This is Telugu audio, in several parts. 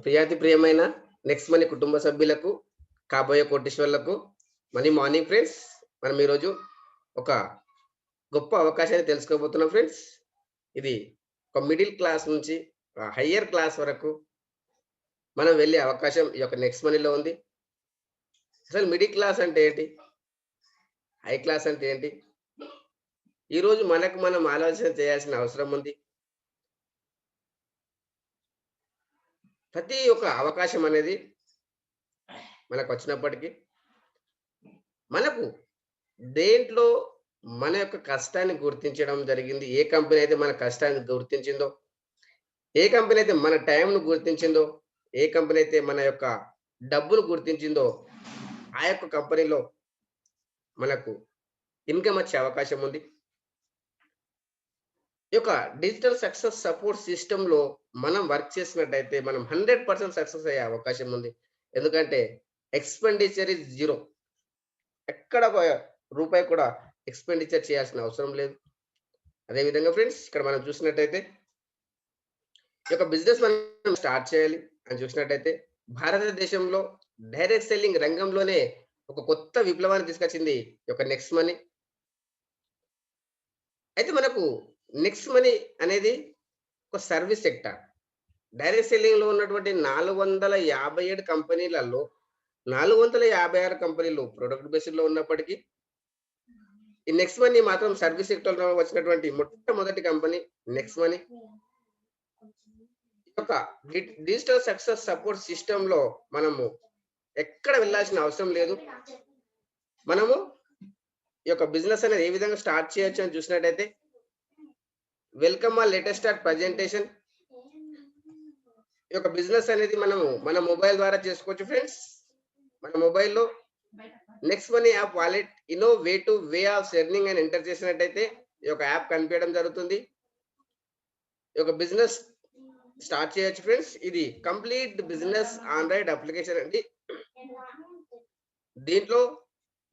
ప్రియాతి ప్రియమైన నెక్స్ట్ మనీ కుటుంబ సభ్యులకు కాబోయే కోటేశ్వర్లకు మనీ మార్నింగ్ ఫ్రెండ్స్ మనం ఈరోజు ఒక గొప్ప అవకాశాన్ని తెలుసుకోబోతున్నాం ఫ్రెండ్స్. ఇది ఒక మిడిల్ క్లాస్ నుంచి హయ్యర్ క్లాస్ వరకు మనం వెళ్ళే అవకాశం ఈ యొక్క నెక్స్ట్ మనీలో ఉంది. అసలు మిడిల్ క్లాస్ అంటే ఏంటి? హై క్లాస్ అంటే ఏంటి? ఈరోజు మనకు మనం ఆలోచన చేయాల్సిన అవసరం ఉంది. ప్రతి ఒక్క అవకాశం అనేది మనకు వచ్చినప్పటికీ మనకు దేంట్లో మన యొక్క కష్టాన్ని గుర్తించడం జరిగింది ఏ కంపెనీ అయితే మన కష్టాన్ని గుర్తించిందో ఏ కంపెనీ అయితే మన టైంను గుర్తించిందో ఏ కంపెనీ అయితే మన యొక్క డబ్బును గుర్తించిందో ఆ యొక్క కంపెనీలో మనకు ఇన్కమ్ వచ్చే అవకాశం ఉంది. ఈ యొక్క డిజిటల్ సక్సెస్ సపోర్ట్ సిస్టంలో మనం వర్క్ చేసినట్టయితే మనం హండ్రెడ్ పర్సెంట్ సక్సెస్ అయ్యే అవకాశం ఉంది. ఎందుకంటే ఎక్స్పెండిచర్ ఇస్ జీరో. ఎక్కడ ఒక రూపాయి కూడా ఎక్స్పెండిచర్ చేయాల్సిన అవసరం లేదు. అదేవిధంగా ఫ్రెండ్స్ ఇక్కడ మనం చూసినట్టయితే ఈ యొక్క బిజినెస్ మనం స్టార్ట్ చేయాలి అని చూసినట్టయితే భారతదేశంలో డైరెక్ట్ సెల్లింగ్ రంగంలోనే ఒక కొత్త విప్లవాన్ని తీసుకొచ్చింది ఈ యొక్క నెక్స్ట్ మనీ. అయితే మనకు నెక్స్ట్ మనీ అనేది ఒక సర్వీస్ సెక్టర్. డైరెక్ట్ సెల్లింగ్లో ఉన్నటువంటి నాలుగు వందల యాభై ఏడు కంపెనీలలో నాలుగు వందల యాభై ఆరు కంపెనీలు ప్రొడక్ట్ బేసిస్లో ఉన్నప్పటికీ ఈ నెక్స్ట్ మనీ మాత్రం సర్వీస్ సెక్టర్లో వచ్చినటువంటి మొట్టమొదటి కంపెనీ నెక్స్ట్ మనీ. ఒక డిజిటల్ సక్సెస్ సపోర్ట్ సిస్టమ్లో మనము ఎక్కడ వెళ్ళాల్సిన అవసరం లేదు. మనము ఈ యొక్క బిజినెస్ అనేది ఏ విధంగా స్టార్ట్ చేయొచ్చు అని చూసినట్టయితే వెల్కమ్ ఆ లేటెస్ట్ స్టార్ట్ ప్రజెంటేషన్ ఈ యొక్క బిజినెస్ అనేది మనము మన మొబైల్ ద్వారా చేసుకోవచ్చు ఫ్రెండ్స్ మన మొబైల్లో next money app wallet Eno way to way of earning అని ఎంటర్ చేసినట్టయితే ఈ యొక్క యాప్ కనిపించడం జరుగుతుంది. ఈ యొక్క బిజినెస్ స్టార్ట్ చేయొచ్చు ఫ్రెండ్స్ ఇది కంప్లీట్ బిజినెస్ ఆండ్రాయిడ్ అప్లికేషన్ అండి. దీంట్లో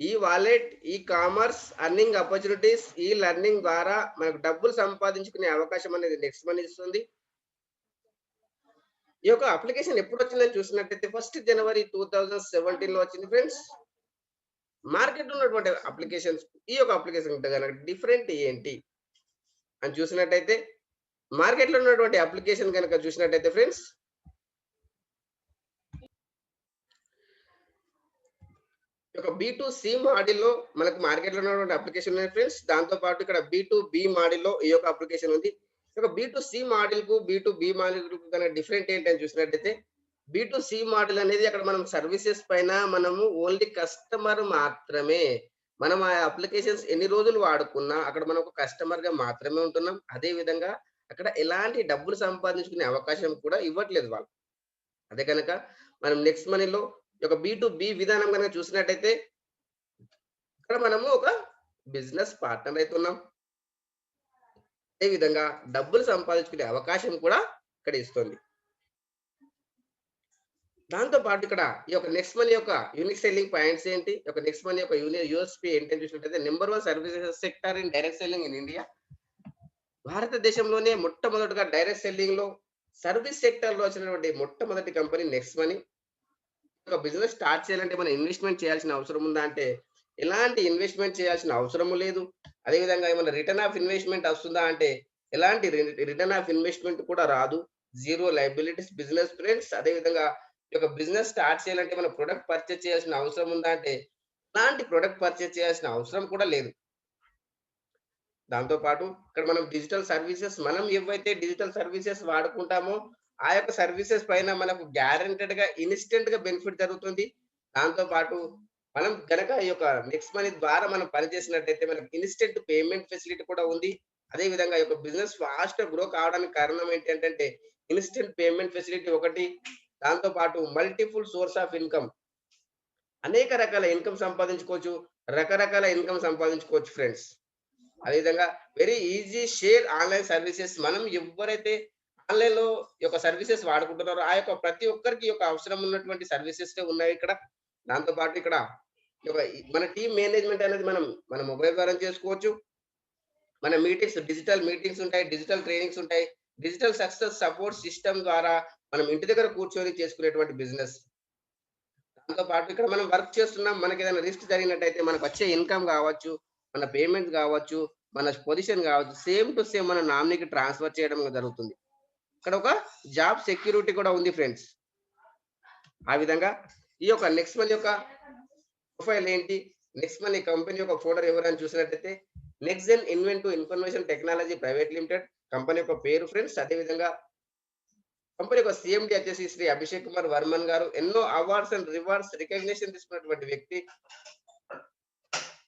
ఈ wallet e commerce earning opportunities e learning ద్వారా మనకు డబ్బులు సంపాదించుకునే అవకాశం అనేది నెక్స్ట్ మనీ ఇస్తుంది. ఈ యొక్క అప్లికేషన్ ఎప్పుడు వచ్చిందని చూసినట్టయితే ఫస్ట్ జనవరి టూ థౌజండ్ సెవెంటీన్లో వచ్చింది ఫ్రెండ్స్. మార్కెట్ ఉన్నటువంటి అప్లికేషన్స్ ఈ యొక్క అప్లికేషన్ ఉంటే కనుక డిఫరెంట్ ఏంటి అని చూసినట్టయితే మార్కెట్లో ఉన్నటువంటి అప్లికేషన్ కనుక చూసినట్టయితే ఫ్రెండ్స్ ఒక బి టు సి మాడిల్లో మనకు మార్కెట్లో ఉన్నటువంటి అప్లికేషన్ ఉన్నాయి ఫ్రెండ్స్ దాంతో పాటు ఇక్కడ బి టు బి మాడిల్లో ఈ యొక్క అప్లికేషన్ ఉంది. ఒక బి టు సి మాడిల్కు బి టు బి మాడిల్కు కనుక డిఫరెంట్ ఏంటి అని చూసినట్టయితే బి టు సి మాడిల్ అనేది అక్కడ మనం సర్వీసెస్ పైన మనము ఓన్లీ కస్టమర్ మాత్రమే. మనం ఆ అప్లికేషన్స్ ఎన్ని రోజులు వాడుకున్నా అక్కడ మనం ఒక కస్టమర్గా మాత్రమే ఉంటున్నాం. అదే విధంగా అక్కడ ఎలాంటి డబ్బులు సంపాదించుకునే అవకాశం కూడా ఇవ్వట్లేదు వాళ్ళు. అదే కనుక మనం నెక్స్ట్ మనీలో యొక్క బి టు బి విధానం కనుక చూసినట్టయితే ఇక్కడ మనము ఒక బిజినెస్ పార్ట్నర్ అవుతున్నాం అదేవిధంగా డబ్బులు సంపాదించుకునే అవకాశం కూడా ఇక్కడ ఇస్తుంది. దాంతో పాటు ఇక్కడ ఈ యొక్క నెక్స్ట్ మనీ యొక్క యూనిక్ సెల్లింగ్ పాయింట్స్ ఏంటి? ఒక నెక్స్ట్ మనీ యొక్క యూఎస్పీ ఏంటి అని చూసినట్టయితే number one services sector in direct selling in India. భారతదేశంలోనే మొట్టమొదటిగా డైరెక్ట్ సెల్లింగ్లో సర్వీస్ సెక్టర్లో వచ్చినటువంటి మొట్టమొదటి కంపెనీ నెక్స్ట్ మనీ. ఒక బిజినెస్ స్టార్ట్ చేయాలంటే మనం ఇన్వెస్ట్మెంట్ చేయాల్సిన అవసరం ఉందా అంటే ఎలాంటి ఇన్వెస్ట్మెంట్ చేయాల్సిన అవసరం లేదు. అదేవిధంగా ఏమైనా రిటర్న్ ఆఫ్ ఇన్వెస్ట్మెంట్ వస్తుందా అంటే ఎలాంటి రిటర్న్ ఆఫ్ ఇన్వెస్ట్మెంట్ కూడా రాదు. జీరో లైబిలిటీస్ బిజినెస్ ఫ్రెండ్స్ అదేవిధంగా ఈ యొక్క బిజినెస్ స్టార్ట్ చేయాలంటే మనం ప్రొడక్ట్ పర్చేస్ చేయాల్సిన అవసరం ఉందా అంటే ఎలాంటి ప్రొడక్ట్ పర్చేస్ చేయాల్సిన అవసరం కూడా లేదు. దాంతో పాటు ఇక్కడ మనం డిజిటల్ సర్వీసెస్ మనం ఏవైతే డిజిటల్ సర్వీసెస్ వాడుకుంటామో ఆ యొక్క సర్వీసెస్ పైన మనకు గ్యారంటెడ్గా ఇన్స్టెంట్గా బెనిఫిట్ జరుగుతుంది. దాంతో పాటు మనం గనక ఈ యొక్క నెక్స్ట్ మనీ ద్వారా మనం పనిచేసినట్టయితే మనకు ఇన్స్టెంట్ పేమెంట్ ఫెసిలిటీ కూడా ఉంది. అదే విధంగా ఈ యొక్క బిజినెస్ ఫాస్ట్ గ్రో కావడానికి కారణం ఏంటంటే ఇన్స్టెంట్ పేమెంట్ ఫెసిలిటీ ఒకటి దాంతో పాటు మల్టిపుల్ సోర్స్ ఆఫ్ ఇన్కమ్ అనేక రకాల ఇన్కమ్ సంపాదించుకోవచ్చు రకరకాల ఇన్కమ్ సంపాదించుకోవచ్చు ఫ్రెండ్స్ అదేవిధంగా very easy share online services మనం ఎవరైతే ఆన్లైన్లో యొక్క సర్వీసెస్ వాడుకుంటున్నారు. ఆ యొక్క ప్రతి ఒక్కరికి యొక్క అవసరం ఉన్నటువంటి సర్వీసెస్ ఉన్నాయి ఇక్కడ. దాంతో పాటు ఇక్కడ మన టీమ్ మేనేజ్మెంట్ అనేది మనం మన మొబైల్ ద్వారా చేసుకోవచ్చు. మన మీటింగ్స్ డిజిటల్ మీటింగ్స్ ఉంటాయి డిజిటల్ ట్రైనింగ్స్ ఉంటాయి. డిజిటల్ సక్సెస్ సపోర్ట్ సిస్టమ్ ద్వారా మనం ఇంటి దగ్గర కూర్చొని చేసుకునేటువంటి బిజినెస్. దాంతో పాటు ఇక్కడ మనం వర్క్ చేస్తున్నాం. మనకి ఏదైనా రిస్క్ జరిగినట్టయితే మనకు వచ్చే ఇన్కమ్ కావచ్చు మన పేమెంట్ కావచ్చు మన పొజిషన్ కావచ్చు సేమ్ టు సేమ్ మన నామినీకి ట్రాన్స్ఫర్ చేయడం జరుగుతుంది. ఇక్కడ ఒక జాబ్ సెక్యూరిటీ కూడా ఉంది ఫ్రెండ్స్ ఆ విధంగా ఈ యొక్క నెక్స్ట్ మనీ యొక్క ప్రొఫైల్ ఏంటి? నెక్స్ట్ మనీ కంపెనీ యొక్క ఫోల్డర్ ఎవరైనా చూసినట్టయితే next gen invent information technology private limited company యొక్క పేరు ఫ్రెండ్స్ అదేవిధంగా కంపెనీ యొక్క సిఎండి వచ్చేసి శ్రీ అభిషేక్ కుమార్ వర్మన్ గారు ఎన్నో అవార్డ్స్ అండ్ రివార్డ్స్ రికగ్నిషన్ తీసుకున్నటువంటి వ్యక్తి.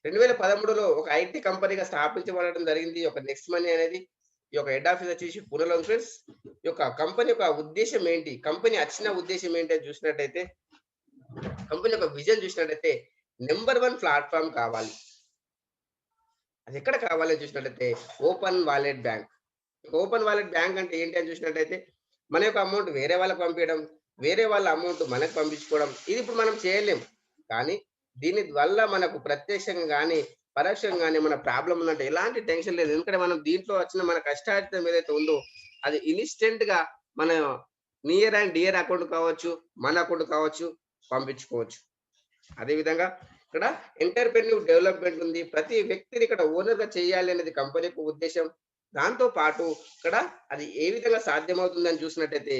రెండు వేల పదమూడులో ఒక ఐటీ కంపెనీగా స్థాపించబడడం జరిగింది. ఈ యొక్క నెక్స్ట్ మనీ అనేది ఈ యొక్క హెడ్ ఆఫీస్ వచ్చేసి పూణేలో ఉంది ఫ్రెండ్స్ ఈ యొక్క కంపెనీ యొక్క ఉద్దేశం ఏంటి? కంపెనీ వచ్చిన ఉద్దేశం ఏంటి అని చూసినట్టయితే కంపెనీ యొక్క విజన్ చూసినట్టయితే నెంబర్ వన్ ప్లాట్ఫామ్ కావాలి. అది ఎక్కడ కావాలి అని చూసినట్టయితే open wallet bank open wallet bank అంటే ఏంటి అని చూసినట్టయితే మన యొక్క అమౌంట్ వేరే వాళ్ళకి పంపించడం వేరే వాళ్ళ అమౌంట్ మనకు పంపించుకోవడం ఇది ఇప్పుడు మనం చేయలేం. కానీ దీని వల్ల మనకు ప్రత్యక్షంగా కానీ పరోక్షంగానే మన ప్రాబ్లం ఉందంటే ఎలాంటి టెన్షన్ లేదు. ఎందుకంటే మనం దీంట్లో వచ్చిన మన కష్టార్జితం ఏదైతే ఉందో అది ఇన్స్టెంట్గా మన నియర్ అండ్ డియర్ అకౌంట్ కావచ్చు మన అకౌంట్ కావచ్చు పంపించుకోవచ్చు. అదే విధంగా ఇక్కడ ఎంటర్ప్రెన్యూర్ డెవలప్మెంట్ ఉంది. ప్రతి వ్యక్తిని ఇక్కడ ఓనర్గా చేయాలి అనేది కంపెనీ యొక్క ఉద్దేశం. దాంతో పాటు ఇక్కడ అది ఏ విధంగా సాధ్యమవుతుందని చూసినట్టయితే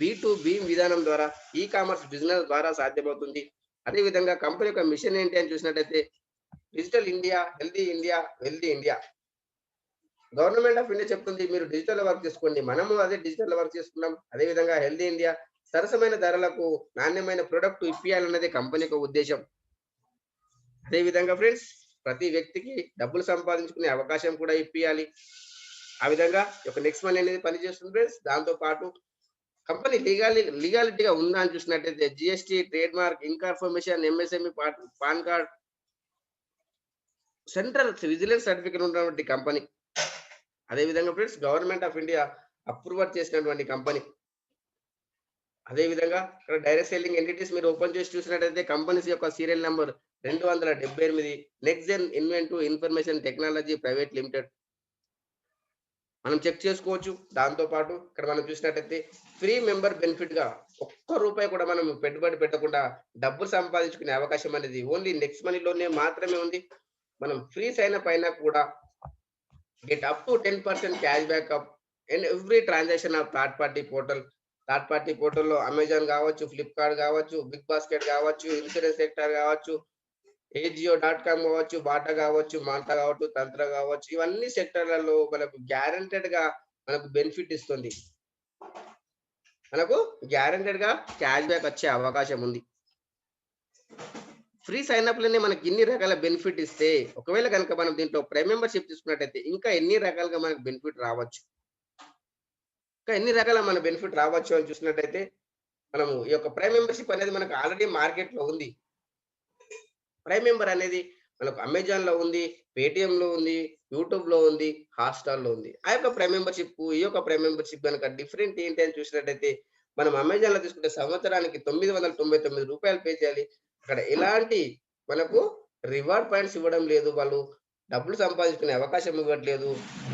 బి టు బి విధానం ద్వారా ఈ కామర్స్ బిజినెస్ ద్వారా సాధ్యమవుతుంది. అదే విధంగా కంపెనీ యొక్క మిషన్ ఏంటి అని చూసినట్టయితే digital India healthy India wealthy India government of India చెప్తుంది మీరు డిజిటల్ వర్క్ చేసుకోండి. మనము అదే డిజిటల్ వర్క్ చేసుకున్నాం. అదే విధంగా హెల్దీ ఇండియా సరసమైన ధరలకు నాణ్యమైన ప్రొడక్ట్ ఇప్పియాలన్నదే కంపెనీ యొక్క ఉద్దేశం. అదేవిధంగా ఫ్రెండ్స్ ప్రతి వ్యక్తికి డబ్బులు సంపాదించుకునే అవకాశం కూడా ఇప్పియాలి. ఆ విధంగా ఒక నెక్స్ట్ మనీ అనేది పనిచేస్తుంది ఫ్రెండ్స్ దాంతో పాటు కంపెనీ లీగాలి లీగాలిటీగా ఉందా అని చూసినట్టయితే GST trademark incorporation MSME PAN card central vigilance certificate ఉన్నటువంటి కంపెనీ. అదే విధంగా friends government of India approver చేసినటువంటి కంపెనీ. అదేవిధంగా ఇక్కడ డైరెక్ట్ సెల్లింగ్ ఎంటిటీస్ మీరు ఓపెన్ చేసి చూసినట్టయితే కంపెనీస్ యొక్క సీరియల్ నెంబర్ రెండు వందల డెబ్బై ఎనిమిది next gen invent information technology private limited మనం చెక్ చేసుకోవచ్చు. దాంతో పాటు ఇక్కడ మనం చూసినట్టయితే ఫ్రీ మెంబర్ బెనిఫిట్గా ఒక్క రూపాయి కూడా మనం పెట్టుబడి పెట్టకుండా డబ్బులు సంపాదించుకునే అవకాశం అనేది ఓన్లీ నెక్స్ట్ మనీలోనే మాత్రమే ఉంది. మనం ఫ్రీస్ అయిన పైన కూడా get up to ten percent cash back up and every transaction of third party portal third party పోర్టల్లో అమెజాన్ కావచ్చు ఫ్లిప్కార్ట్ కావచ్చు బిగ్ బాస్కెట్ కావచ్చు ఇన్సూరెన్స్ సెక్టర్ కావచ్చు ఏజియో డాట్ కామ్ కావచ్చు బాటా కావచ్చు మాంటా కావచ్చు తంత్ర కావచ్చు ఇవన్నీ సెక్టర్లలో మనకు గ్యారంటెడ్గా మనకు బెనిఫిట్ ఇస్తుంది. మనకు గ్యారంటెడ్గా క్యాష్ బ్యాక్ వచ్చే అవకాశం ఉంది. ఫ్రీ సైన్ అప్లోనే మనకి ఎన్ని రకాల బెనిఫిట్ ఇస్తే ఒకవేళ కనుక మనం దీంట్లో ప్రైమ్ మెంబర్షిప్ తీసుకున్నట్టయితే ఇంకా ఎన్ని రకాలుగా మనకు బెనిఫిట్ రావచ్చు? ఇంకా ఎన్ని రకాల మన బెనిఫిట్ రావచ్చు అని చూసినట్టయితే మనము ఈ యొక్క ప్రైమ్ మెంబర్షిప్ అనేది మనకు ఆల్రెడీ మార్కెట్లో ఉంది. ప్రైమ్ మెంబర్ అనేది మనకు అమెజాన్లో ఉంది పేటిఎం లో ఉంది యూట్యూబ్లో ఉంది హాట్స్టార్లో ఉంది. ఆ యొక్క ప్రైమ్ మెంబర్షిప్ ఈ యొక్క ప్రైమ్ మెంబర్షిప్ కనుక డిఫరెంట్ ఏంటి అని చూసినట్టయితే మనం అమెజాన్లో తీసుకుంటే సంవత్సరానికి తొమ్మిది వందల తొంభై తొమ్మిది రూపాయలు పే చేయాలి. అక్కడ ఎలాంటి మనకు రివార్డ్ పాయింట్స్ ఇవ్వడం లేదు. వాళ్ళు డబ్బులు సంపాదించుకునే అవకాశం ఇవ్వట్లేదు.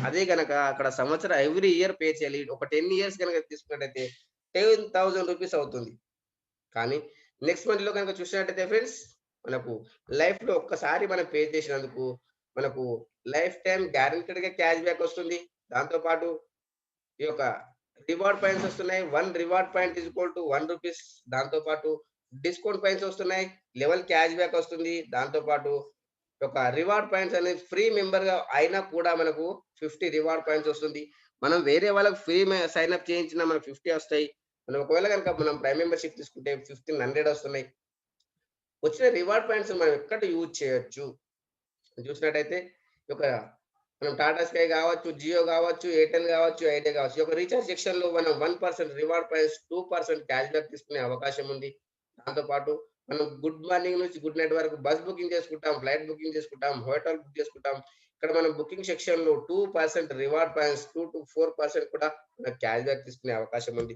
అదే కనుక అక్కడ సంవత్సరం ఎవ్రీ ఇయర్ పే చేయాలి. ఒక టెన్ ఇయర్స్ కనుక తీసుకున్నట్టయితే టెన్ థౌజండ్ రూపీస్ అవుతుంది. కానీ నెక్స్ట్ మంత్లో కనుక చూసినట్టయితే ఫ్రెండ్స్ మనకు లైఫ్లో ఒక్కసారి మనం పే చేసినందుకు మనకు లైఫ్ టైం గ్యారంటెడ్గా క్యాష్ బ్యాక్ వస్తుంది. దాంతో పాటు ఈ యొక్క రివార్డ్ పాయింట్స్ వస్తున్నాయి. One reward point is equal to one rupees దాంతో పాటు డిస్కౌంట్ పాయింట్స్ వస్తున్నాయి లెవెల్ క్యాష్ బ్యాక్ వస్తుంది. దాంతో పాటు ఒక రివార్డ్ పాయింట్స్ అనేది ఫ్రీ మెంబర్గా అయినా కూడా మనకు ఫిఫ్టీ రివార్డ్ పాయింట్స్ వస్తుంది. మనం వేరే వాళ్ళకి ఫ్రీ సైన్ అప్ చేయించినా మనకు ఫిఫ్టీ వస్తాయి. మనం ఒకవేళ కనుక మనం ప్రైమ్ మెంబర్షిప్ తీసుకుంటే ఫిఫ్టీన్ హండ్రెడ్ వస్తున్నాయి. వచ్చిన రివార్డ్ పాయింట్స్ మనం ఎక్కడ యూజ్ చేయొచ్చు? చూసినట్టయితే ఒక మనం టాటా స్కై కావచ్చు జియో కావచ్చు ఎయిర్టెల్ కావచ్చు ఐడియా కావచ్చు. ఒక రీఛార్జ్ సెక్షన్లో మనం one percent reward points two percent cash back తీసుకునే అవకాశం ఉంది. దాంతో పాటు మనం గుడ్ మార్నింగ్ నుంచి గుడ్ నైట్ వరకు బస్ బుకింగ్ చేసుకుంటాం ఫ్లైట్ బుకింగ్ చేసుకుంటాం హోటల్ బుక్ చేసుకుంటాం. ఇక్కడ మనం బుకింగ్ సెక్షన్లో two percent reward points two to four percent కూడా మనం క్యాష్ బ్యాక్ తీసుకునే అవకాశం ఉంది.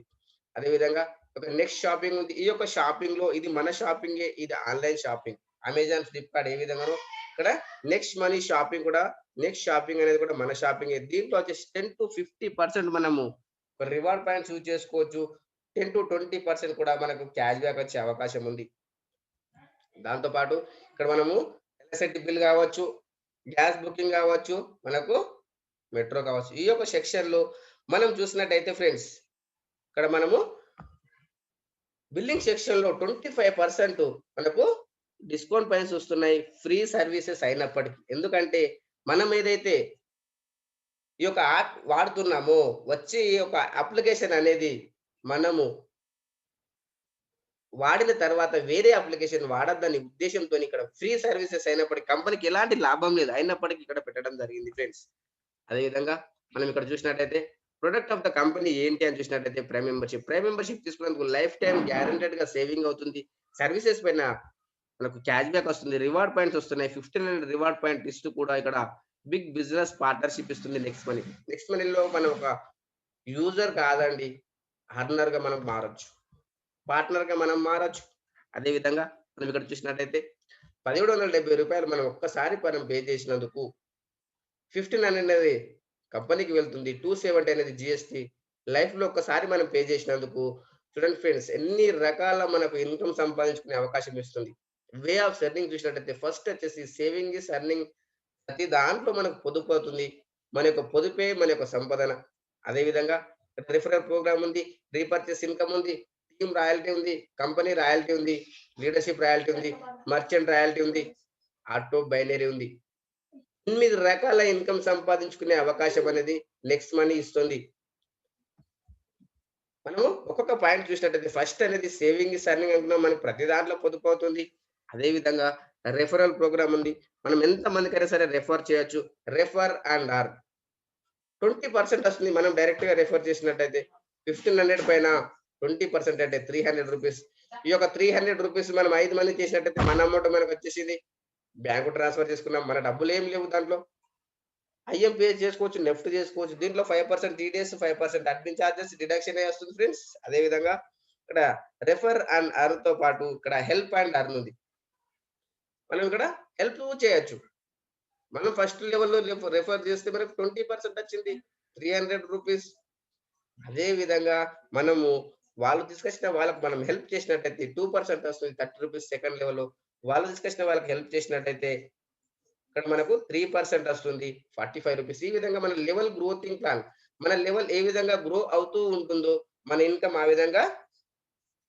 అదే విధంగా ఒక నెక్స్ట్ షాపింగ్ ఉంది. ఈ యొక్క షాపింగ్లో ఇది మన షాపింగ్ ఇది ఆన్లైన్ షాపింగ్. అమెజాన్ ఫ్లిప్కార్ట్ ఏ విధంగానో ఇక్కడ నెక్స్ట్ మనీ షాపింగ్ కూడా నెక్స్ట్ షాపింగ్ అనేది కూడా మన షాపింగ్ దీంట్లో వచ్చేసి టెన్ టు ఫిఫ్టీ పర్సెంట్ మనము రివార్డ్ పాయింట్స్ యూజ్ చేసుకోవచ్చు. టెన్ టు ట్వంటీ పర్సెంట్ కూడా మనకు క్యాష్ బ్యాక్ వచ్చే అవకాశం ఉంది. దాంతో పాటు ఇక్కడ మనము ఎలక్ట్రిసిటీ బిల్ కావచ్చు గ్యాస్ బుకింగ్ కావచ్చు మనకు మెట్రో కావచ్చు. ఈ యొక్క సెక్షన్లో మనం చూసినట్టయితే ఫ్రెండ్స్ ఇక్కడ మనము బిల్లింగ్ సెక్షన్లో ట్వంటీ ఫైవ్ పర్సెంట్ మనకు డిస్కౌంట్ పైన వస్తున్నాయి ఫ్రీ సర్వీసెస్ అయినప్పటికీ. ఎందుకంటే మనం ఏదైతే ఈ యొక్క యాప్ వాడుతున్నామో వచ్చే ఈ యొక్క అప్లికేషన్ అనేది మనము వాడిన తర్వాత వేరే అప్లికేషన్ వాడద్దని ఉద్దేశంతో ఇక్కడ ఫ్రీ సర్వీసెస్ అయినప్పటికీ కంపెనీకి ఎలాంటి లాభం లేదు. అయినప్పటికీ ఇక్కడ పెట్టడం జరిగింది ఫ్రెండ్స్. అదేవిధంగా మనం ఇక్కడ చూసినట్టయితే ప్రొడక్ట్ ఆఫ్ ద కంపెనీ ఏంటి అని చూసినట్టయితే ప్రైమ్ మెంబర్షిప్. ప్రైమ్ మెంబర్షిప్ తీసుకున్నందుకు లైఫ్ టైం గ్యారంటెడ్గా సేవింగ్ అవుతుంది. సర్వీసెస్ పైన మనకు క్యాష్ బ్యాక్ వస్తుంది. రివార్డ్ పాయింట్స్ వస్తున్నాయి. ఫిఫ్టీన్ హండ్రెడ్ రివార్డ్ పాయింట్ ఇస్తూ కూడా ఇక్కడ బిగ్ బిజినెస్ పార్ట్నర్షిప్ ఇస్తుంది నెక్స్ట్ మనీ. నెక్స్ట్ మనీలో మనం ఒక యూజర్ కాదండి. అర్నర్గా మనం మారచ్చు. పార్ట్నర్గా మనం మారచ్చు. అదే విధంగా మనం ఇక్కడ చూసినట్టయితే పదిహేడు వందల డెబ్బై రూపాయలు మనం ఒక్కసారి మనం పే చేసినందుకు ఫిఫ్టీన్ హండ్రెడ్ అనేది కంపెనీకి వెళ్తుంది. టూ సెవెంటీ అనేది జిఎస్టి. లైఫ్లో ఒక్కసారి మనం పే చేసినందుకు చూడండి ఫ్రెండ్స్ ఎన్ని రకాల మనకు ఇన్కమ్ సంపాదించుకునే అవకాశం ఇస్తుంది. వే ఆఫ్ సెర్నింగ్ చూసినట్టయితే ఫస్ట్ వచ్చేసి సేవింగ్ ఇస్ అర్నింగ్ ప్రతి దాంట్లో మనకు పొదుపు అవుతుంది. మన యొక్క పొదుపే మన యొక్క సంపదన. అదేవిధంగా రిఫరల్ ప్రోగ్రామ్ ఉంది రీపర్చేస్ ఇన్కమ్ ఉంది టీమ్ రాయల్టీ ఉంది కంపెనీ రాయల్టీ ఉంది లీడర్షిప్ రాయల్టీ ఉంది మర్చెంట్ రాయల్టీ ఉంది ఆటో బైనరీ ఉంది. ఎనిమిది రకాల ఇన్కమ్ సంపాదించుకునే అవకాశం అనేది నెక్స్ట్ మనీ ఇస్తుంది. మనము ఒక్కొక్క పాయింట్ చూసినట్టయితే ఫస్ట్ అనేది సేవింగ్ ఇస్ అర్నింగ్ అనుకున్నాం మనకి ప్రతి దాంట్లో పొదుపు అవుతుంది. అదేవిధంగా రెఫరల్ ప్రోగ్రామ్ ఉంది. మనం ఎంత మందికైనా సరే రెఫర్ చేయొచ్చు. Refer and earn twenty percent వస్తుంది మనం డైరెక్ట్గా రెఫర్ చేసినట్టయితే ఫిఫ్టీన్ హండ్రెడ్ పైన ట్వంటీ పర్సెంట్ అంటే త్రీ హండ్రెడ్ రూపీస్ ఈ యొక్క త్రీ హండ్రెడ్ రూపీస్ మనం ఐదు మంది చేసినట్టయితే మన అమౌంట్ మనకు వచ్చేసింది. బ్యాంకు ట్రాన్స్ఫర్ చేసుకున్నాం. మన డబ్బులు ఏం లేవు దాంట్లో. ఐఎంపీ చేసుకోవచ్చు నెఫ్ట్ చేసుకోవచ్చు. దీంట్లో five percent TDS five percent admin charges deduction వస్తుంది ఫ్రెండ్స్ అదే విధంగా ఇక్కడ రెఫర్ అండ్ అర్న్తో పాటు ఇక్కడ హెల్ప్ అండ్ అర్న్ ఉంది. మనం ఇక్కడ హెల్ప్ చేయొచ్చు. మనం ఫస్ట్ లెవెల్లో రెఫర్ చేస్తే మనకు ట్వంటీ పర్సెంట్ వచ్చింది. త్రీ హండ్రెడ్ రూపీస్ అదే విధంగా మనము వాళ్ళు తీసుకొచ్చిన వాళ్ళకి మనం హెల్ప్ చేసినట్టయితే టూ పర్సెంట్ వస్తుంది థర్టీ రూపీస్ సెకండ్ లెవెల్లో వాళ్ళు తీసుకొచ్చిన వాళ్ళకి హెల్ప్ చేసినట్టయితే ఇక్కడ మనకు త్రీ పర్సెంట్ వస్తుంది ఫార్టీ ఫైవ్ రూపీస్ ఈ విధంగా మన లెవెల్ గ్రోతింగ్ ప్లాన్ మన లెవెల్ ఏ విధంగా గ్రో అవుతూ ఉంటుందో మన ఇన్కమ్ ఆ విధంగా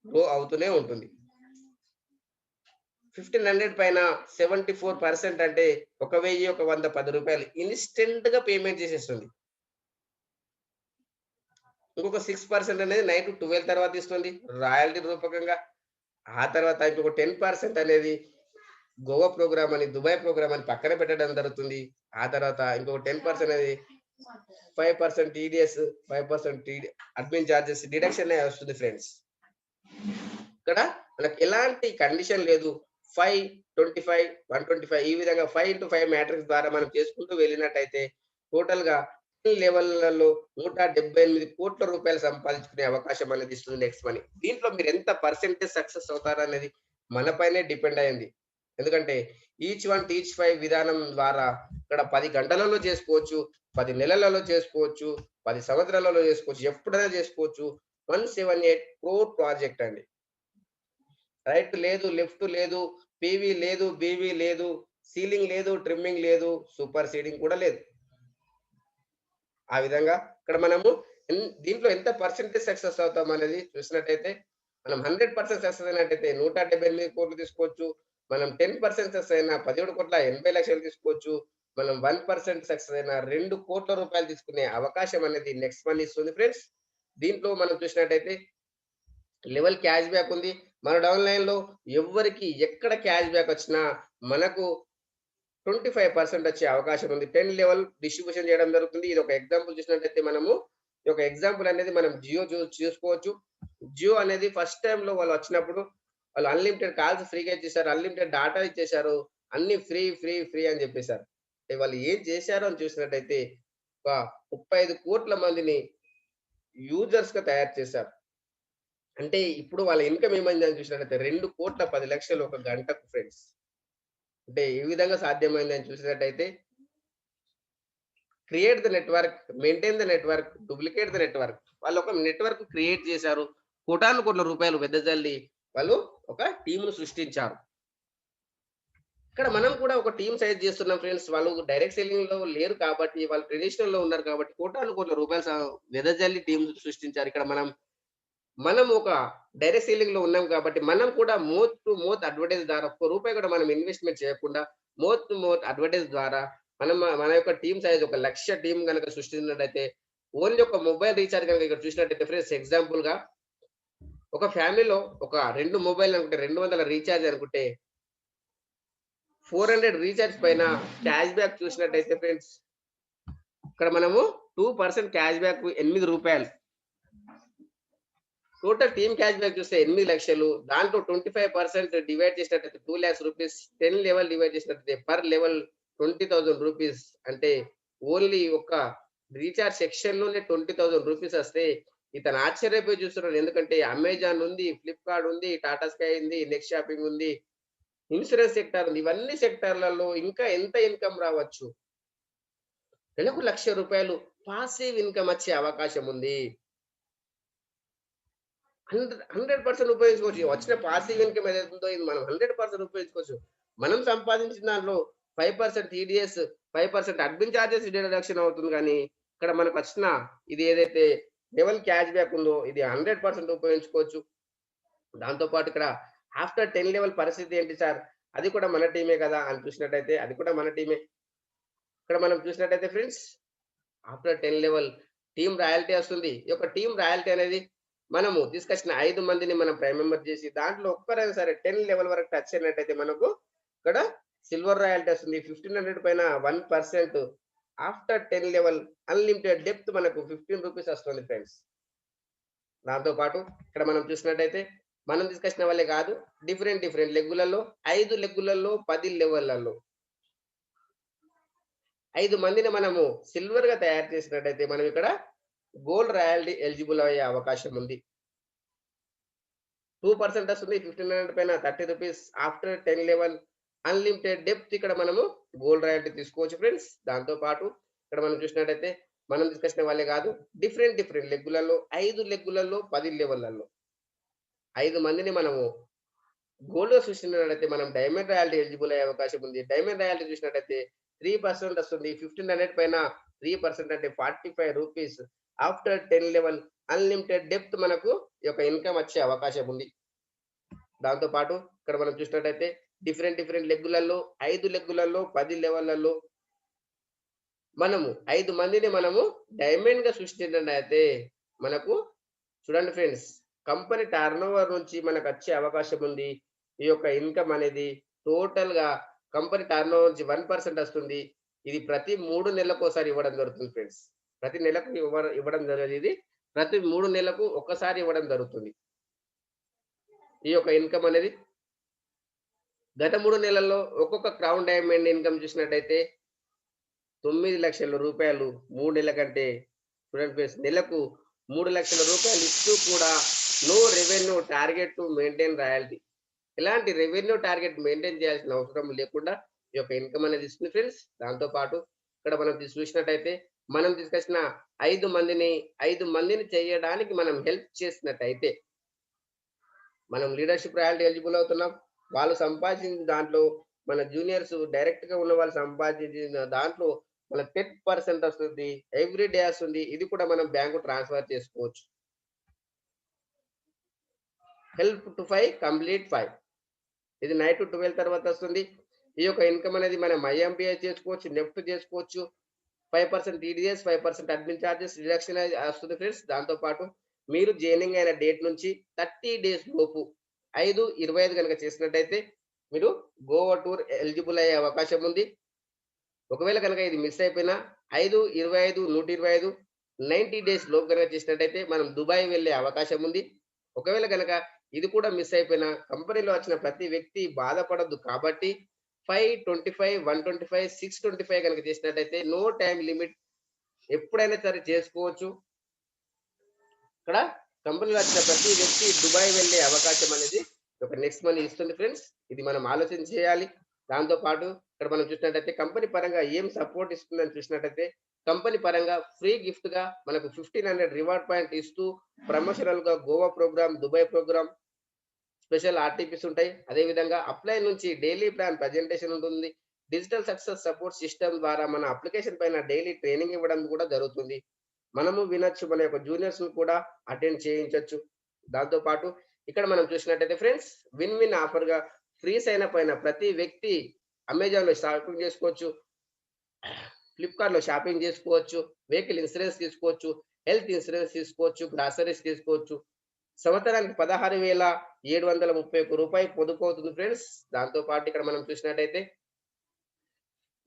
గ్రో అవుతూనే ఉంటుంది. ఫిఫ్టీన్ హండ్రెడ్ పైన సెవెంటీ ఫోర్ పర్సెంట్ అంటే ఒక వెయ్యి ఒక వంద పది రూపాయలు ఇన్స్టెంట్గా పేమెంట్ చేసేస్తుంది. ఇంకొక సిక్స్ పర్సెంట్ అనేది నైట్ ట్వెల్వ్ తర్వాత ఇస్తుంది రాయల్టీ రూపకంగా. ఆ తర్వాత ఇంకొక టెన్ పర్సెంట్ అనేది గోవా ప్రోగ్రామ్ అని దుబాయ్ ప్రోగ్రామ్ అని పక్కన పెట్టడం జరుగుతుంది. ఆ తర్వాత ఇంకొక టెన్ పర్సెంట్ అనేది five percent TDS five percent admin charges deduction వస్తుంది ఫ్రెండ్స్. ఇక్కడ మనకి ఎలాంటి కండిషన్ లేదు. Five twenty five one twenty five ఈ విధంగా ఫైవ్ ఇంటూ ఫైవ్ మ్యాట్రిక్స్ ద్వారా మనం చేసుకుంటూ వెళ్ళినట్టయితే టోటల్గా లెవెల్లలో నూట డెబ్బై ఎనిమిది కోట్ల రూపాయలు సంపాదించుకునే అవకాశం అనేది ఇస్తుంది నెక్స్ట్ మనీ. దీంట్లో మీరు ఎంత పర్సెంటేజ్ సక్సెస్ అవుతారనేది మనపైనే డిపెండ్ అయింది. ఎందుకంటే ఈచ్ వన్ టీచ్ ఫైవ్ విధానం ద్వారా ఇక్కడ పది గంటలలో చేసుకోవచ్చు పది నెలలలో చేసుకోవచ్చు పది సంవత్సరాలలో చేసుకోవచ్చు ఎప్పుడైనా చేసుకోవచ్చు. One seven eight crore project అండి. రైట్ లేదు లెఫ్ట్ లేదు పీవీ లేదు బీవీ లేదు సీలింగ్ లేదు ట్రిమ్మింగ్ లేదు సూపర్ సీడింగ్ కూడా లేదు. ఆ విధంగా ఇక్కడ మనము దీంట్లో ఎంత పర్సెంటేజ్ సక్సెస్ అవుతాం అనేది చూసినట్టయితే మనం హండ్రెడ్ పర్సెంట్ సక్సెస్ అయినట్టయితే నూట డెబ్బై ఎనిమిది కోట్లు తీసుకోవచ్చు మనం టెన్ పర్సెంట్ సక్సెస్ అయినా పదిహేడు కోట్ల ఎనభై లక్షలు తీసుకోవచ్చు మనం వన్ పర్సెంట్ సక్సెస్ అయినా రెండు కోట్ల రూపాయలు తీసుకునే అవకాశం అనేది నెక్స్ట్ మనీ ఇస్తుంది ఫ్రెండ్స్. దీంట్లో మనం చూసినట్టయితే లెవెల్ క్యాష్ బ్యాక్ ఉంది. మన డౌన్ లైన్లో ఎవరికి ఎక్కడ క్యాష్ బ్యాక్ వచ్చినా మనకు ట్వంటీ ఫైవ్ పర్సెంట్ వచ్చే అవకాశం ఉంది. టెన్ లెవెల్ డిస్ట్రిబ్యూషన్ చేయడం జరుగుతుంది. ఇది ఒక ఎగ్జాంపుల్ చూసినట్టయితే మనము ఈ ఒక ఎగ్జాంపుల్ అనేది మనం జియో చూసుకోవచ్చు. జియో అనేది ఫస్ట్ టైంలో వాళ్ళు వచ్చినప్పుడు వాళ్ళు అన్లిమిటెడ్ కాల్స్ ఫ్రీగా ఇచ్చేసారు అన్లిమిటెడ్ డాటా ఇచ్చేసారు అన్ని ఫ్రీ ఫ్రీ ఫ్రీ అని చెప్పేశారు. వాళ్ళు ఏం చేశారు అని చూసినట్టయితే ఒక ముప్పై ఐదు కోట్ల మందిని యూజర్స్గా తయారు చేశారు. అంటే ఇప్పుడు వాళ్ళ ఇన్కమ్ ఏమైంది అని చూసినట్టయితే రెండు కోట్ల పది లక్షలు ఒక గంటకు ఫ్రెండ్స్. అంటే ఏ విధంగా సాధ్యమైంది అని చూసినట్టయితే create the network maintain the network duplicate the network. వాళ్ళు ఒక నెట్వర్క్ క్రియేట్ చేశారు. కోటాను కోట్ల రూపాయలు వెదజల్లి వాళ్ళు ఒక టీమును సృష్టించారు. ఇక్కడ మనం కూడా ఒక టీం సైజ్ చేస్తున్నాం ఫ్రెండ్స్. వాళ్ళు డైరెక్ట్ సెల్లింగ్లో లేరు కాబట్టి వాళ్ళు ట్రెడిషనల్లో ఉన్నారు కాబట్టి కోటాను కోట్ల రూపాయలు వెదజల్లి టీం సృష్టించారు. ఇక్కడ మనం మనం ఒక డైరెక్ట్ సీలింగ్లో ఉన్నాం కాబట్టి మనం కూడా మోత్ టు మోత్ అడ్వర్టైజ్ ద్వారా ఒక్క రూపాయి కూడా మనం ఇన్వెస్ట్మెంట్ చేయకుండా మోత్ టు మోత్ అడ్వర్టైజ్ ద్వారా మనం మన యొక్క టీం సైజ్ ఒక లక్ష టీం కనుక సృష్టించినట్టయితే ఓన్లీ ఒక మొబైల్ రీఛార్జ్ కనుక ఇక్కడ చూసినట్టయితే ఫ్రెండ్స్ ఎగ్జాంపుల్గా ఒక ఫ్యామిలీలో ఒక రెండు మొబైల్ అనుకుంటే రెండు వందల రీఛార్జ్ అనుకుంటే ఫోర్ హండ్రెడ్ రీఛార్జ్ పైన క్యాష్ బ్యాక్ చూసినట్టయితే ఫ్రెండ్స్ ఇక్కడ మనము టూ పర్సెంట్ క్యాష్ బ్యాక్ ఎనిమిది రూపాయలు. టోటల్ టీమ్ క్యాష్ బ్యాక్ చూస్తే ఎనిమిది లక్షలు దాంట్లో ట్వంటీ ఫైవ్ పర్సెంట్ డివైడ్ చేసినట్టయితే two lakhs rupees ten level divide చేసినట్టయితే per level twenty thousand rupees అంటే ఓన్లీ ఒక రీఛార్జ్ సెక్షన్లోనే ట్వంటీ థౌసండ్ రూపీస్ వస్తే ఇతను ఆశ్చర్యపోయి చూస్తున్నాడు. ఎందుకంటే అమెజాన్ ఉంది ఫ్లిప్కార్ట్ ఉంది టాటా స్కై ఉంది నెక్స్ట్ షాపింగ్ ఉంది ఇన్సూరెన్స్ సెక్టార్ ఉంది. ఇవన్నీ సెక్టార్లలో ఇంకా ఎంత ఇన్కమ్ రావచ్చు? నెలకు లక్ష రూపాయలు పాసివ్ ఇన్కమ్ వచ్చే అవకాశం ఉంది. హండ్రెడ్ హండ్రెడ్ పర్సెంట్ ఉపయోగించుకోవచ్చు. వచ్చిన పాసివ్ ఇన్కమ్ ఏదైతుందో ఇది మనం హండ్రెడ్ పర్సెంట్ ఉపయోగించుకోవచ్చు. మనం సంపాదించిన దాంట్లో five percent TDS five percent admin charges deduction అవుతుంది కానీ ఇక్కడ మనకు వచ్చిన ఇది ఏదైతే లెవెల్ క్యాష్ బ్యాక్ ఉందో ఇది హండ్రెడ్ పర్సెంట్ ఉపయోగించుకోవచ్చు. దాంతో పాటు ఇక్కడ ఆఫ్టర్ టెన్ లెవెల్ పరిస్థితి ఏంటి సార్? అది కూడా మన టీమే కదా అని చూసినట్టయితే అది కూడా మన టీమే. ఇక్కడ మనం చూసినట్టయితే friends after ten level team royalty వస్తుంది. ఈ యొక్క టీమ్ రాయల్టీ అనేది మనము తీసుకొచ్చిన ఐదు మందిని మనం ప్రైమ్ మెంబర్ చేసి దాంట్లో ఒక్కరైనా సరే టెన్ లెవెల్ వరకు టచ్ అయినట్టయితే మనకు ఇక్కడ సిల్వర్ రాయల్టీ వస్తుంది ఫిఫ్టీన్ హండ్రెడ్ పైన one percent after ten level unlimited depth మనకు ఫిఫ్టీన్ రూపీస్ వస్తుంది ఫ్రెండ్స్ దాంతో పాటు ఇక్కడ మనం చూసినట్టయితే మనం తీసుకొచ్చిన వాళ్ళే కాదు డిఫరెంట్ డిఫరెంట్ లెగ్గులలో ఐదు లెగ్గులలో పది లెవెల్లలో ఐదు మందిని మనము సిల్వర్గా తయారు చేసినట్టయితే మనం ఇక్కడ గోల్డ్ రాయల్టీ ఎలిజిబుల్ అయ్యే అవకాశం ఉంది. టూ పర్సెంట్ వస్తుంది ఫిఫ్టీన్ హండ్రెడ్ పైన thirty rupees after ten level unlimited depth ఇక్కడ మనము గోల్డ్ రాయల్టీ తీసుకోవచ్చు ఫ్రెండ్స్. దాంతో పాటు ఇక్కడ మనం చూసినట్టయితే మనం తీసుకొచ్చిన వాళ్ళే కాదు డిఫరెంట్ డిఫరెంట్ లెగ్గులలో ఐదు లెగ్గులలో పది లెవెల్లలో ఐదు మందిని మనము గోల్డ్ చూసినట్టయితే మనం డైమండ్ రాయల్టీ ఎలిజిబుల్ అయ్యే అవకాశం ఉంది. డైమండ్ రాయల్టీ చూసినట్టయితే త్రీ పర్సెంట్ వస్తుంది ఫిఫ్టీన్ హండ్రెడ్ పైన త్రీ పర్సెంట్ అంటే forty five rupees after ten level unlimited depth మనకు ఈ యొక్క ఇన్కమ్ వచ్చే అవకాశం ఉంది. దాంతో పాటు ఇక్కడ మనం చూసినట్టయితే డిఫరెంట్ డిఫరెంట్ లెగ్గులలో ఐదు లెగ్గులలో పది లెవెల్లలో మనము ఐదు మందిని మనము డైమండ్గా సృష్టించినట్టయితే మనకు చూడండి ఫ్రెండ్స్ కంపెనీ టర్న్ ఓవర్ నుంచి మనకు వచ్చే అవకాశం ఉంది. ఈ యొక్క ఇన్కమ్ అనేది టోటల్గా కంపెనీ టర్న్ ఓవర్ నుంచి వన్ పర్సెంట్ వస్తుంది. ఇది ప్రతి మూడు నెలలకు ఒకసారి ఇవ్వడం జరుగుతుంది ఫ్రెండ్స్ ప్రతి నెలకు ఇవ్వడం జరిగేది. ప్రతి మూడు నెలలకు ఒక్కసారి ఇవ్వడం జరుగుతుంది. ఈ యొక్క ఇన్కమ్ అనేది గత మూడు నెలల్లో ఒక్కొక్క క్రౌన్ డైమండ్ ఇన్కమ్ చూసినట్టయితే తొమ్మిది లక్షల రూపాయలు మూడు నెలల కంటే స్టూడెంట్ ఫీస్ నెలకు మూడు లక్షల రూపాయలు ఇస్తూ కూడా no revenue target to maintain royalty. ఇలాంటి రెవెన్యూ టార్గెట్ మెయింటైన్ చేయాల్సిన అవసరం లేకుండా ఈ యొక్క ఇన్కమ్ అనేది ఇస్తుంది ఫ్రెండ్స్. దాంతో పాటు ఇక్కడ మనం చూసినట్టయితే మనం తీసుకొచ్చిన ఐదు మందిని ఐదు మందిని చేయడానికి మనం హెల్ప్ చేసినట్టయితే మనం లీడర్షిప్ రాయల్టీ ఎలిజిబుల్ అవుతున్నాం. వాళ్ళు సంపాదించిన దాంట్లో మన జూనియర్స్ డైరెక్ట్గా ఉన్న వాళ్ళు సంపాదించిన దాంట్లో మన టెన్ పర్సెంట్ వస్తుంది ఎవ్రీ డే వస్తుంది. ఇది కూడా మనం బ్యాంకు ట్రాన్స్ఫర్ చేసుకోవచ్చు. Help to five complete five. ఇది నైట్ ట్వెల్వ్ తర్వాత వస్తుంది. ఈ యొక్క ఇన్కమ్ అనేది మనం ఐఎంపీఐ చేసుకోవచ్చు నెఫ్ట్ చేసుకోవచ్చు. Five percent TDS five percent admin charges reduction వస్తుంది ఫ్రెండ్స్ దాంతో పాటు మీరు జాయినింగ్ అయిన డేట్ నుంచి థర్టీ డేస్ లోపు ఐదు ఇరవై ఐదు కనుక చేసినట్టయితే మీరు గోవా టూర్ ఎలిజిబుల్ అయ్యే అవకాశం ఉంది. ఒకవేళ కనుక ఇది మిస్ అయిపోయినా ఐదు ఇరవై ఐదు నూట ఇరవై ఐదు నైన్టీ డేస్ లోపు కనుక చేసినట్టయితే మనం దుబాయ్ వెళ్ళే అవకాశం ఉంది. ఒకవేళ కనుక ఇది కూడా మిస్ అయిపోయినా కంపెనీలో వచ్చిన ప్రతి వ్యక్తి బాధపడద్దు కాబట్టి five twenty five one twenty five six twenty five కనుక చేసినట్టయితే నో టైం లిమిట్ ఎప్పుడైనా సరే చేసుకోవచ్చు. ఇక్కడ కంపెనీలో వచ్చిన ప్రతి వ్యక్తి దుబాయ్ వెళ్ళే అవకాశం అనేది ఒక నెక్స్ట్ మనీ ఇస్తుంది ఫ్రెండ్స్. ఇది మనం ఆలోచన చేయాలి. దాంతో పాటు ఇక్కడ మనం చూసినట్టయితే కంపెనీ పరంగా ఏం సపోర్ట్ ఇస్తుందని చూసినట్టయితే కంపెనీ పరంగా ఫ్రీ గిఫ్ట్గా మనకు ఫిఫ్టీన్ హండ్రెడ్ రివార్డ్ పాయింట్ ఇస్తూ ప్రమోషనల్గా Goa program Dubai program special art pieces ఉంటాయి. అదేవిధంగా అప్లై నుంచి డైలీ ప్లాన్ ప్రజెంటేషన్ ఉంటుంది. డిజిటల్ సక్సెస్ సపోర్ట్ సిస్టమ్ ద్వారా మన అప్లికేషన్ పైన డైలీ ట్రైనింగ్ ఇవ్వడం కూడా జరుగుతుంది. మనము వినొచ్చు మన యొక్క జూనియర్స్ కూడా అటెండ్ చేయించవచ్చు దాంతో పాటు ఇక్కడ మనం చూసినట్టయితే ఫ్రెండ్స్ విన్ విన్ ఆఫర్గా ఫ్రీ సైన్ అప్ అయిన ప్రతి వ్యక్తి అమెజాన్లో షాపింగ్ చేసుకోవచ్చు. ఫ్లిప్కార్ట్లో షాపింగ్ చేసుకోవచ్చు. వెహికల్ ఇన్సూరెన్స్ తీసుకోవచ్చు. హెల్త్ ఇన్సూరెన్స్ తీసుకోవచ్చు. గ్రాసరీస్ తీసుకోవచ్చు. సంవత్సరానికి పదహారు వేల ఏడు వందల ముప్పై ఒక్క రూపాయి పొదుపు అవుతుంది ఫ్రెండ్స్. దాంతో పాటు ఇక్కడ మనం చూసినట్టయితే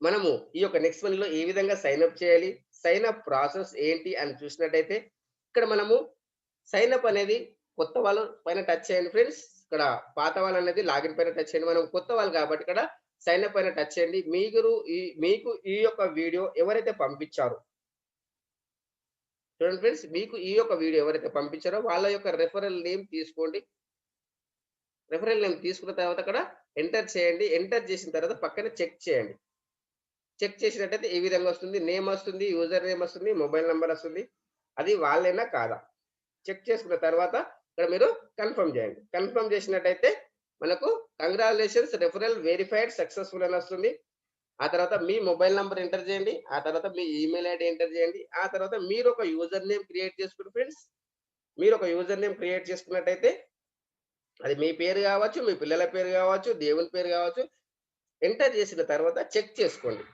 మనము ఈ యొక్క నెక్స్ట్ వన్లో ఏ విధంగా సైన్ అప్ చేయాలి సైన్ అప్ ప్రాసెస్ ఏంటి అని చూసినట్టయితే ఇక్కడ మనము సైన్ అప్ అనేది కొత్త వాళ్ళు పైన టచ్ చేయండి ఫ్రెండ్స్. ఇక్కడ పాత వాళ్ళు అనేది లాగిన్ పైన టచ్ చేయండి. మనం కొత్త వాళ్ళు కాబట్టి ఇక్కడ సైన్ అప్ పైన టచ్ చేయండి. మీరు ఈ మీకు ఈ యొక్క వీడియో ఎవరైతే పంపించారో చూడండి ఫ్రెండ్స్ మీకు ఈ యొక్క వీడియో ఎవరైతే పంపించారో వాళ్ళ యొక్క రెఫరల్ నేమ్ తీసుకోండి. రెఫరల్ నేమ్ తీసుకున్న తర్వాత అక్కడ ఎంటర్ చేయండి. ఎంటర్ చేసిన తర్వాత పక్కన చెక్ చేయండి. చెక్ చేసినట్టయితే ఈ విధంగా వస్తుంది. నేమ్ వస్తుంది యూజర్ నేమ్ వస్తుంది మొబైల్ నెంబర్ వస్తుంది. అది వాళ్ళైనా కాదా? చెక్ చేసుకున్న తర్వాత ఇక్కడ మీరు కన్ఫర్మ్ చేయండి. కన్ఫర్మ్ చేసినట్టయితే మనకు కంగ్రాచులేషన్స్ రెఫరల్ వెరిఫైడ్ సక్సెస్ఫుల్ అని వస్తుంది. ఆ తర్వాత మీ మొబైల్ నంబర్ ఎంటర్ చేయండి. ఆ తర్వాత మీ ఈమెయిల్ ఐడి ఎంటర్ చేయండి. ఆ తర్వాత మీరు ఒక యూజర్ నేమ్ క్రియేట్ చేసుకుని ఫ్రెండ్స్ మీరు ఒక యూజర్ నేమ్ క్రియేట్ చేసుకున్నట్టయితే అది మీ పేరు కావచ్చు మీ పిల్లల పేరు కావచ్చు దేవుని పేరు కావచ్చు ఎంటర్ చేసిన తర్వాత చెక్ చేసుకోండి.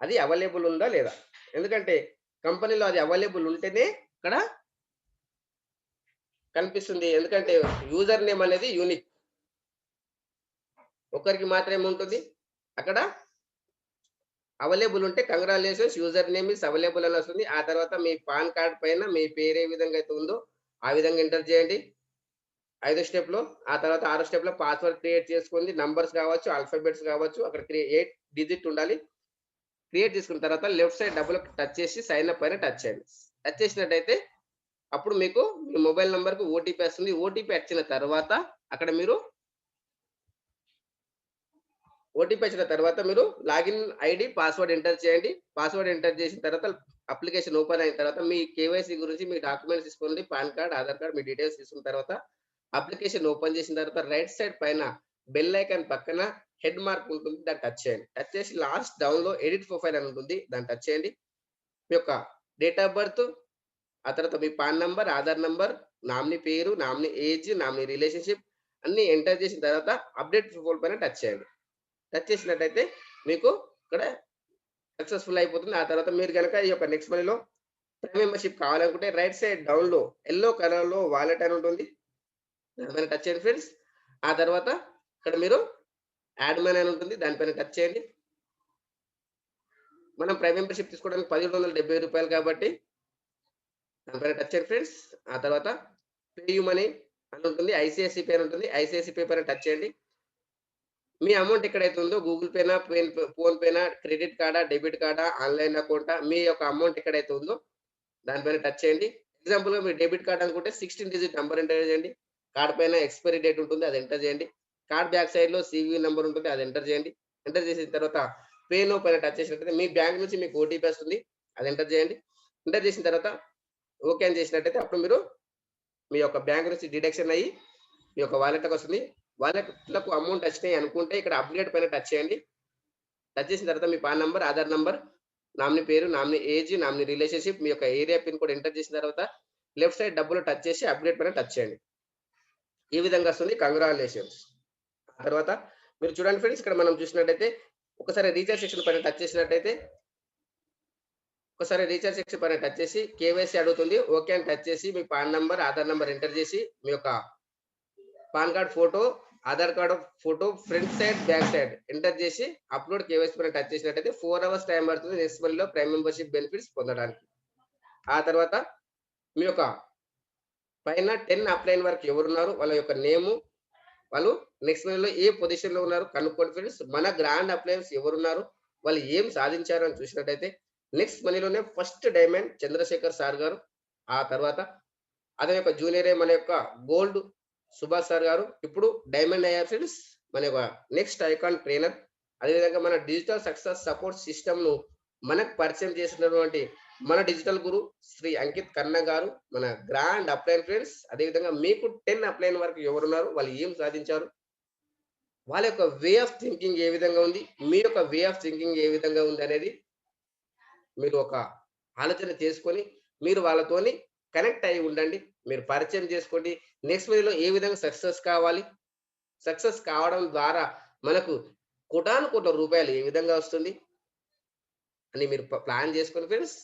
అది అవైలబుల్ ఉందా లేదా? ఎందుకంటే కంపెనీలో అది అవైలబుల్ ఉంటేనే ఇక్కడ కనిపిస్తుంది. ఎందుకంటే యూజర్ నేమ్ అనేది యూనిక్. ఒకరికి మాత్రమే ఉంటుంది అక్కడ అవైలబుల్ ఉంటే congratulations user name is available అని వస్తుంది. ఆ తర్వాత మీ పాన్ కార్డ్ పైన మీ పేరు ఏ విధంగా అయితే ఉందో ఆ విధంగా ఎంటర్ చేయండి. ఐదో స్టెప్లో ఆ తర్వాత ఆరో స్టెప్లో పాస్వర్డ్ క్రియేట్ చేసుకుంది నంబర్స్ కావచ్చు ఆల్ఫాబెట్స్ కావచ్చు అక్కడ ఎయిట్ డిజిట్ ఉండాలి. క్రియేట్ చేసుకున్న తర్వాత లెఫ్ట్ సైడ్ డబ్బులు టచ్ చేసి సైన్ అప్ పైన టచ్ చేయండి. టచ్ చేసినట్టయితే అప్పుడు మీకు మీ మొబైల్ నెంబర్కి ఓటీపీ వస్తుంది. ఓటీపీ వచ్చిన తర్వాత అక్కడ మీరు ఓటీపీ వచ్చిన తర్వాత మీరు లాగిన్ ఐడి పాస్వర్డ్ ఎంటర్ చేయండి. పాస్వర్డ్ ఎంటర్ చేసిన తర్వాత అప్లికేషన్ ఓపెన్ అయిన తర్వాత మీ కేవైసీ గురించి మీ డాక్యుమెంట్స్ తీసుకోండి. పాన్ కార్డ్ ఆధార్ కార్డ్ మీ డీటెయిల్స్ తీసుకున్న తర్వాత అప్లికేషన్ ఓపెన్ చేసిన తర్వాత రైట్ సైడ్ పైన బెల్ ఐకాన్ పక్కన హెడ్ మార్క్ ఉంటుంది. దాన్ని టచ్ చేయండి. టచ్ చేసి లాస్ట్ డౌన్లో ఎడిట్ ప్రొఫైల్ అని ఉంటుంది. దాన్ని టచ్ చేయండి. మీ యొక్క డేట్ ఆఫ్ బర్త్ ఆ తర్వాత మీ PAN number Aadhaar number nominee పేరు నామినీ ఏజ్ నామినీ రిలేషన్షిప్ అన్ని ఎంటర్ చేసిన తర్వాత అప్డేట్ ప్రొఫైల్ పైన టచ్ చేయండి. టచ్ చేసినట్టయితే మీకు ఇక్కడ సక్సెస్ఫుల్ అయిపోతుంది. ఆ తర్వాత మీరు కనుక ఈ యొక్క నెక్స్ట్ మనీలో ప్రైమ్ మెంబర్షిప్ కావాలనుకుంటే రైట్ సైడ్ డౌన్లో ఎల్లో కలర్లో వాలెట్ అని ఉంటుంది. దానిపైన టచ్ చేయండి ఫ్రెండ్స్ ఆ తర్వాత ఇక్కడ మీరు యాడ్ మనీ అని ఉంటుంది. దానిపైన టచ్ చేయండి. మనం ప్రైమ్ మెంబర్షిప్ తీసుకోవడానికి పదిహేడు వందల డెబ్బై రూపాయలు కాబట్టి దానిపైన టచ్ చేయండి ఫ్రెండ్స్ ఆ తర్వాత పేయూ మనీ అని ఉంటుంది. ఐసిఐసి పే అని ఉంటుంది. ఐసిఐసి పే పైన టచ్ చేయండి. మీ అమౌంట్ ఎక్కడైతే ఉందో గూగుల్ పేనా ఫోన్ పేనా క్రెడిట్ కార్డా డెబిట్ కార్డా ఆన్లైన్ అకౌంటా మీ యొక్క అమౌంట్ ఎక్కడైతే ఉందో దానిపైన టచ్ చేయండి. ఎగ్జాంపుల్గా మీరు డెబిట్ కార్డ్ అనుకుంటే సిక్స్టీన్ డిజిట్ నెంబర్ ఎంటర్ చేయండి. కార్డ్ పైన ఎక్స్పైరీ డేట్ ఉంటుంది అది ఎంటర్ చేయండి. కార్డ్ బ్యాక్ సైడ్లో సివి నెంబర్ ఉంటుంది అది ఎంటర్ చేయండి. ఎంటర్ చేసిన తర్వాత పే నో పైన టచ్ చేసినట్టయితే మీ బ్యాంక్ నుంచి మీకు ఓటీపీ వస్తుంది అది ఎంటర్ చేయండి. ఎంటర్ చేసిన తర్వాత ఓకే అని చేసినట్టయితే అప్పుడు మీరు మీ యొక్క బ్యాంక్ నుంచి డిడక్షన్ అయ్యి మీ యొక్క వాలెట్కి వస్తుంది. వాళ్ళకు అమౌంట్ వచ్చినాయి అనుకుంటే ఇక్కడ అప్డేట్ పైన టచ్ చేయండి. టచ్ చేసిన తర్వాత మీ PAN number Aadhaar number nominee పేరు నామిని ఏజ్ నామిని రిలేషన్షిప్ మీ యొక్క ఏరియా పిన్ కూడా ఎంటర్ చేసిన తర్వాత లెఫ్ట్ సైడ్ డబ్బులు టచ్ చేసి అప్డేట్ పైన టచ్ చేయండి. ఈ విధంగా వస్తుంది. కంగ్రాచులేషన్స్ తర్వాత మీరు చూడండి ఫ్రెండ్స్ ఇక్కడ మనం చూసినట్టయితే ఒకసారి రీఛార్జ్ సెక్షన్ పైన టచ్ చేసినట్టయితే ఒకసారి రీఛార్జ్ సెక్షన్ పైన టచ్ చేసి కేవైసీ అడుగుతుంది. ఓకే అని టచ్ చేసి మీ PAN number Aadhaar number enter చేసి మీ యొక్క PAN card photo Aadhaar card photo front side back side. Enter చేసి అప్లోడ్ కేవైసీ పైన టచ్ చేసినట్టయితే ఫోర్ అవర్స్ టైం పడుతుంది. నెక్స్ట్లో ప్రైమ్ మెంబర్షిప్ బెనిఫిట్స్ పొందడానికి. ఆ తర్వాత మీ యొక్క పైన టెన్ అప్లైన్ వరకు ఎవరున్నారు వాళ్ళ యొక్క నేము వాళ్ళు నెక్స్ట్లో ఏ పొజిషన్లో ఉన్నారు కనుక్కోండి ఫ్రెండ్స్ మన గ్రాండ్ అప్లయన్స్ ఎవరున్నారు వాళ్ళు ఏం సాధించారు అని చూసినట్టయితే నెక్స్ట్ మనీలోనే ఫస్ట్ డైమండ్ చంద్రశేఖర్ సార్ గారు ఆ తర్వాత అతని యొక్క జూనియర్ మన యొక్క గోల్డ్ సుభాష్ సార్ గారు. ఇప్పుడు డైమండ్ ఐఆర్సిడ్స్ మన యొక్క నెక్స్ట్ ఐకాన్ ట్రైనర్. అదేవిధంగా మన డిజిటల్ సక్సెస్ సపోర్ట్ సిస్టమ్ను మనకు పరిచయం చేసినటువంటి మన డిజిటల్ గురు శ్రీ అంకిత్ కన్నా గారు. మన గ్రాండ్ అప్లైన్ ఫ్రెండ్స్. అదేవిధంగా మీకు టెన్ అప్లైన్ వరకు ఎవరున్నారు? వాళ్ళు ఏం సాధించారు? వాళ్ళ యొక్క వే ఆఫ్ థింకింగ్ ఏ విధంగా ఉంది? మీ యొక్క వే ఆఫ్ థింకింగ్ ఏ విధంగా ఉంది అనేది మీరు ఒక ఆలోచన చేసుకొని మీరు వాళ్ళతోని కనెక్ట్ అయి ఉండండి. మీరు పరిచయం చేసుకోండి. నెక్స్ట్ వీడియోలో ఏ విధంగా సక్సెస్ కావాలి? సక్సెస్ కావడం ద్వారా మనకు కోటాను కోట్ల రూపాయలు ఏ విధంగా వస్తుంది? అని మీరు ప్లాన్ చేసుకోండి ఫ్రెండ్స్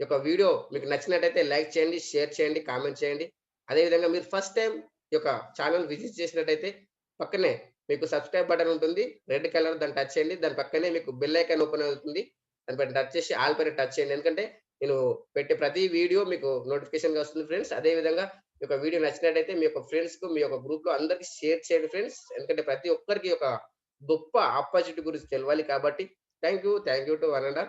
ఈ యొక్క వీడియో మీకు నచ్చినట్టయితే లైక్ చేయండి షేర్ చేయండి కామెంట్ చేయండి. అదేవిధంగా మీరు ఫస్ట్ టైం ఈ యొక్క ఛానల్ విజిట్ చేసినట్టయితే పక్కనే మీకు సబ్స్క్రైబ్ బటన్ ఉంటుంది. రెడ్ కలర్ దాన్ని టచ్ చేయండి. దాని పక్కనే మీకు బెల్ ఐకాన్ ఓపెన్ అవుతుంది. దానిపైన టచ్ చేసి ఆల్ పైన టచ్ చేయండి. ఎందుకంటే నేను పెట్టే ప్రతి వీడియో మీకు నోటిఫికేషన్గా వస్తుంది ఫ్రెండ్స్. అదే విధంగా ఈ యొక్క వీడియో నచ్చినట్టయితే మీ యొక్క ఫ్రెండ్స్కు మీ యొక్క గ్రూప్లో అందరికి షేర్ చేయండి ఫ్రెండ్స్. ఎందుకంటే ప్రతి ఒక్కరికి ఒక గొప్ప ఆపర్చునిటీ గురించి తెలవాలి కాబట్టి thank you thank you to one and